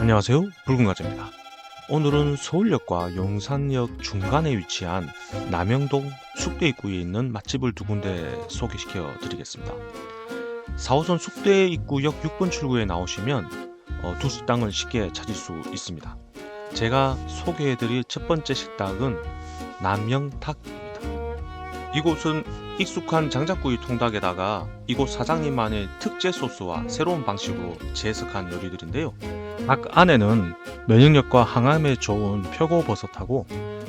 안녕하세요. 붉은가재입니다. 오늘은 서울역과 용산역 중간에 위치한 남영동 숙대 입구에 있는 맛집을 두 군데 소개시켜 드리겠습니다. 4호선 숙대 입구역 6번 출구에 나오시면 어, 두 식당을 쉽게 찾을 수 있습니다. 제가 소개해 드릴 첫 번째 식당은 남영탁입니다. 이곳은 익숙한 장작구이 통닭에다가 이곳 사장님만의 특제 소스와 새로운 방식으로 재해석한 요리들인데요. 닭 안에는 면역력과 항암에 좋은 표고버섯하고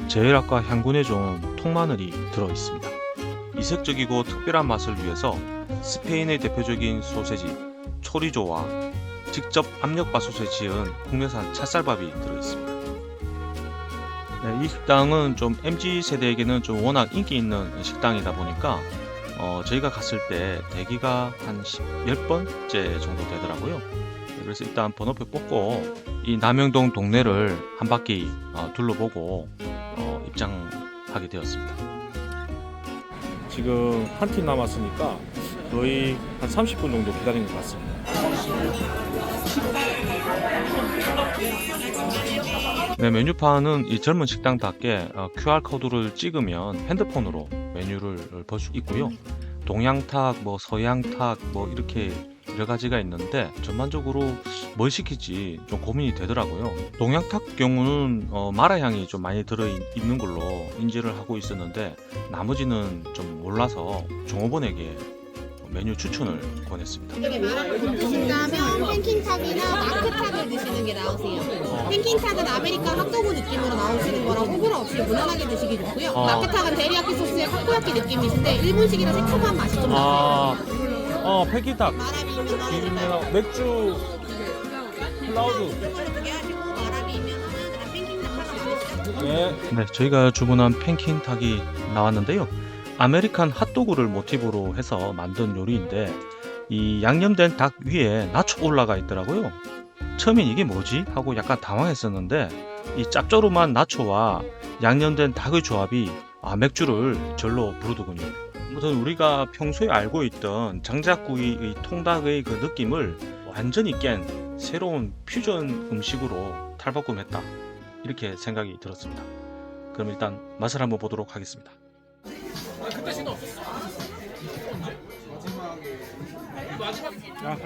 제혈압과 향균에 좋은 통마늘이 들어 있습니다. 이색적이고 특별한 맛을 위해서 스페인의 대표적인 소세지 초리조와 직접 압력밥솥에 지은 국내산 찹쌀밥이 들어 있습니다. 네, 이 식당은 좀 MZ 세대에게는 좀 워낙 인기 있는 식당이다 보니까 어, 저희가 갔을 때 대기가 한 10, 10번째 정도 되더라고요. 네, 그래서 일단 번호표 뽑고 이 남영동 동네를 한 바퀴 어, 둘러보고 어, 입장하게 되었습니다. 지금 한 팀 남았으니까 거의 한 30분 정도 기다린 것 같습니다. 네, 메뉴판은 이 젊은 식당답게 어, QR 코드를 찍으면 핸드폰으로 메뉴를 볼 수 있고요. 동양탁, 뭐 서양탁, 뭐 이렇게 여러 가지가 있는데 전반적으로 뭘 시킬지 좀 고민이 되더라고요. 동양 탁 경우는 어, 마라 향이 좀 많이 들어 있는 걸로 인지를 하고 있었는데 나머지는 좀 몰라서 종업원에게 메뉴 추천을 권했습니다. 이게 말하고 드신다면 팬킹탁이나 마크탁을 드시는 게 나으세요. 팬킹탁은 아메리칸 핫도그 느낌으로 나오시는 거라 호불호 없이 무난하게 드시기 좋고요. 어. 마크탁은 데리야끼 소스에 타코야끼 느낌이신데 일본식이라 새콤한 맛이 좀 나요. 아, 어, 패키탁, 마라비면 넣어드릴까요? 맥주, 클라우드. 두개 하시고 마라비면 하나, 팬킹탁 하시고 네. 네, 저희가 주문한 팬킨탁이 나왔는데요. 아메리칸 핫도그를 모티브로 해서 만든 요리인데 이 양념된 닭 위에 나초 올라가 있더라고요. 처음엔 이게 뭐지? 하고 약간 당황했었는데 이 짭조름한 나초와 양념된 닭의 조합이 아, 맥주를 절로 부르더군요. 아무튼 우리가 평소에 알고 있던 장작구이의 통닭의 그 느낌을 완전히 깬 새로운 퓨전 음식으로 탈바꿈했다. 이렇게 생각이 들었습니다. 그럼 일단 맛을 한번 보도록 하겠습니다. 야,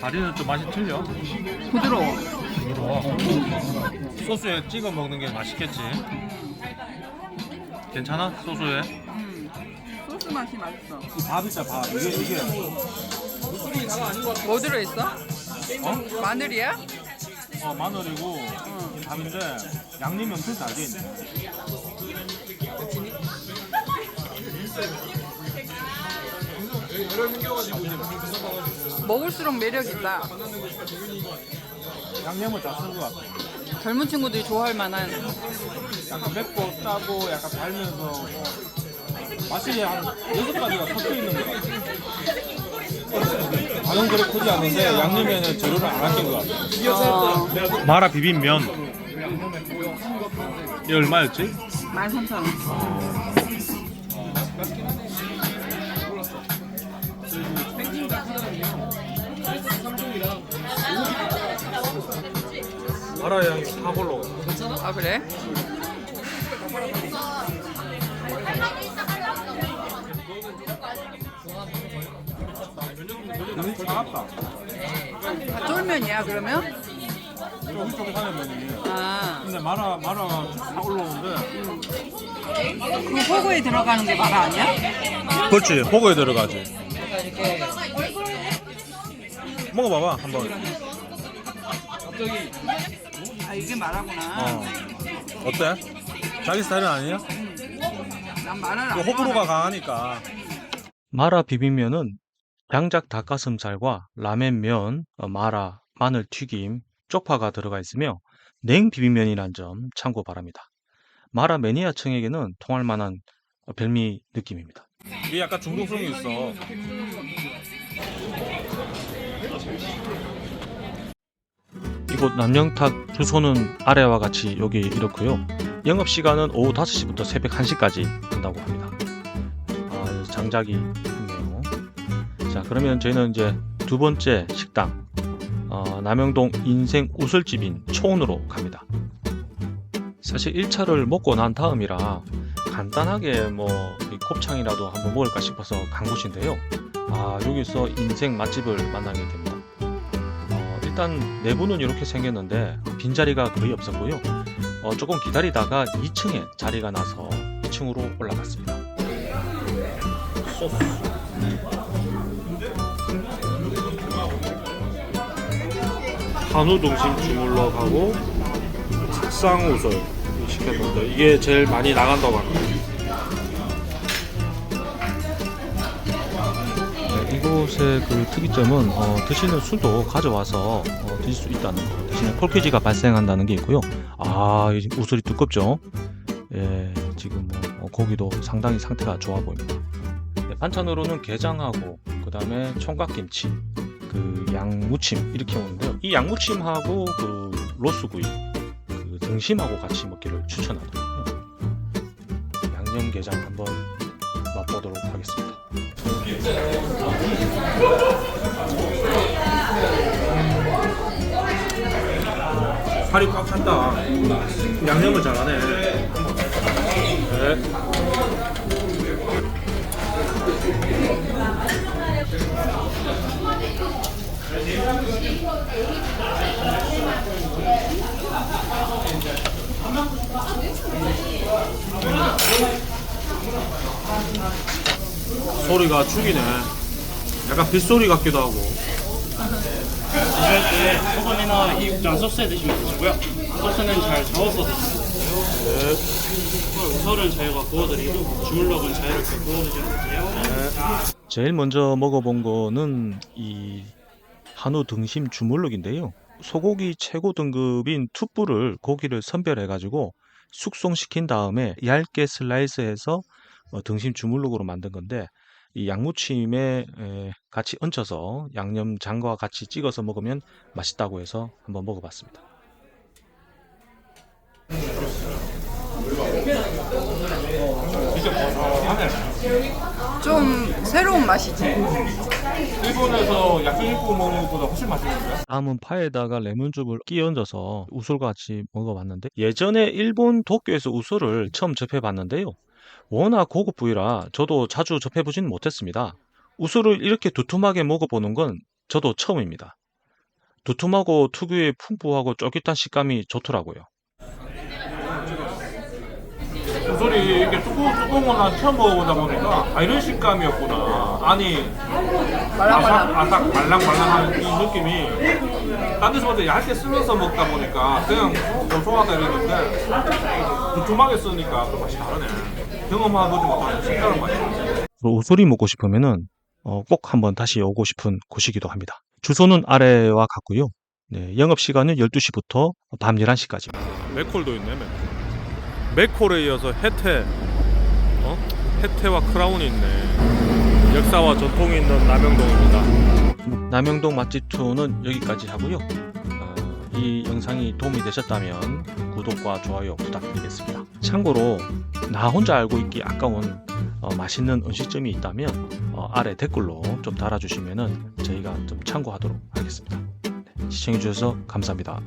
다리는 좀 맛이 틀려. 부드러워. 부드러워. 소스에 찍어 먹는 게 맛있겠지. 괜찮아? 소스에? 소스 맛이 맛있어. 밥 있다, 밥. 이게, 이게. 뭐 들어있어? 어? 마늘이야? 어, 마늘이고, 밥인데, 양념이 엄청 잘돼 있네. 먹을수록 매력 있다. 양념을 다 쓴 것 같아. 젊은 친구들이 좋아할 만한. 약간 맵고 짜고 약간 달면서 뭐 맛이 한 여섯 가지가 섞여 있는 것 같아요. 반응 그렇게 크지 않은데 양념에는 재료를 안 아낀 것 같아요. 어, 마라 비빔면 이 얼마였지? 13,000원. 마라 향이 확 올라오. 아, 그래? 차갑다. 아, 쫄면이야, 그러면? 좀 쫄깃하는 면이. 아, 근데 마라 마라가 확 올라오는데. 그 호구에 들어가는 게 마라 아니야? 그렇지. 호거에 들어가지. 먹어봐봐 한번. 아, 이게 마라구나. 어. 어때? 자기 스타일은 아니야? 난 마라를 안 호불호가 강하니까. 마라 비빔면은 양작 닭가슴살과 라멘면, 어, 마라, 마늘 튀김, 쪽파가 들어가 있으며 냉 비빔면이란 점 참고 바랍니다. 마라 매니아층에게는 통할 만한 어, 별미 느낌입니다. 이게 약간 중독성이 있어. 이곳 남영탁 주소는 아래와 같이 여기 이렇고요. 영업 시간은 오후 5시부터 새벽 1시까지 한다고 합니다. 아, 장작이 있네요. 자 그러면 저희는 이제 두 번째 식당 어, 남영동 인생 우슬집인 초원으로 갑니다. 사실 1차를 먹고 난 다음이라 간단하게 뭐이 곱창이라도 한번 먹을까 싶어서 간 곳인데요. 아 여기서 인생 맛집을 만나게 됩니다. 어, 일단 내부는 이렇게 생겼는데 빈자리가 거의 없었고요. 어, 조금 기다리다가 2층에 자리가 나서 2층으로 올라갔습니다. 소스. 한우 등심 주물러 가고 책상 우설 시켰는데 이게 제일 많이 나간다고 합니다. 네, 이곳의 그 특이점은 어, 드시는 술도 가져와서 어, 드실 수 있다는 거. 대신에 콜키지가 발생한다는 게 있고요. 아, 이 우설이 두껍죠? 예, 지금 뭐 어, 고기도 상당히 상태가 좋아 보입니다. 네, 반찬으로는 게장하고 그 다음에 총각김치, 그 양무침 이렇게 오는데요. 이 양무침하고 그 로스구이, 그 등심하고 같이 먹기를 추천하거든요. 양념게장 한번 맛보도록 하겠습니다. 살이 꽉 찼다. 양념을 잘하네. 네. 소리가 죽이네. 약간 빗소리 같기도 하고. 드실 때 소금이나 이 육전 소스에 드시면 되시고요. 소스는 잘 저어서 드시면 돼요. 우설은 저희가 구워드리고 주물럭은 자유롭게 구워 드시면 돼요. 제일 먼저 먹어본 거는 이 한우 등심 주물럭인데요. 소고기 최고 등급인 투뿔을 고기를 선별해 가지고 숙성시킨 다음에 얇게 슬라이스해서 어, 등심 주물럭으로 만든 건데 이 양무침에 에, 같이 얹혀서 양념장과 같이 찍어서 먹으면 맛있다고 해서 한번 먹어봤습니다. 좀 새로운 맛이지. 일본에서 야끼니쿠 먹는 것보다 훨씬 맛있는데요? 다음은 파에다가 레몬즙을 끼 얹어서 우설과 같이 먹어봤는데 예전에 일본 도쿄에서 우설을 처음 접해봤는데요. 워낙 고급 부위라 저도 자주 접해보지는 못했습니다. 우설을 이렇게 두툼하게 먹어보는 건 저도 처음입니다. 두툼하고 특유의 풍부하고 쫄깃한 식감이 좋더라고요. 우설이 이렇게 두꺼운 두꺼운 건 처음 먹어보다 보니까 아 이런 식감이었구나. 아니 아삭 아삭 말랑말랑한 이 느낌이 딴 데서 볼때 얇게 쓸어서 먹다 보니까 그냥 고소하다 이랬는데 두툼하게 쓰니까 또 맛이 다르네. 경험해보지 못한 색다른 맛이네. 우설이 먹고 싶으면은 어, 꼭 한번 다시 오고 싶은 곳이기도 합니다. 주소는 아래와 같고요. 네, 영업 시간은 12시부터 밤 11시까지입니다. 맥콜도 있네 맥콜. 맥콜에 이어서 혜태, 어? 혜태와 크라운이 있네. 역사와 전통이 있는 남영동입니다. 남영동 맛집 투어는 여기까지 하고요. 어, 이 영상이 도움이 되셨다면 구독과 좋아요 부탁드리겠습니다. 참고로 나 혼자 알고 있기 아까운 어, 맛있는 음식점이 있다면 어, 아래 댓글로 좀 달아주시면 저희가 좀 참고하도록 하겠습니다. 네, 시청해주셔서 감사합니다.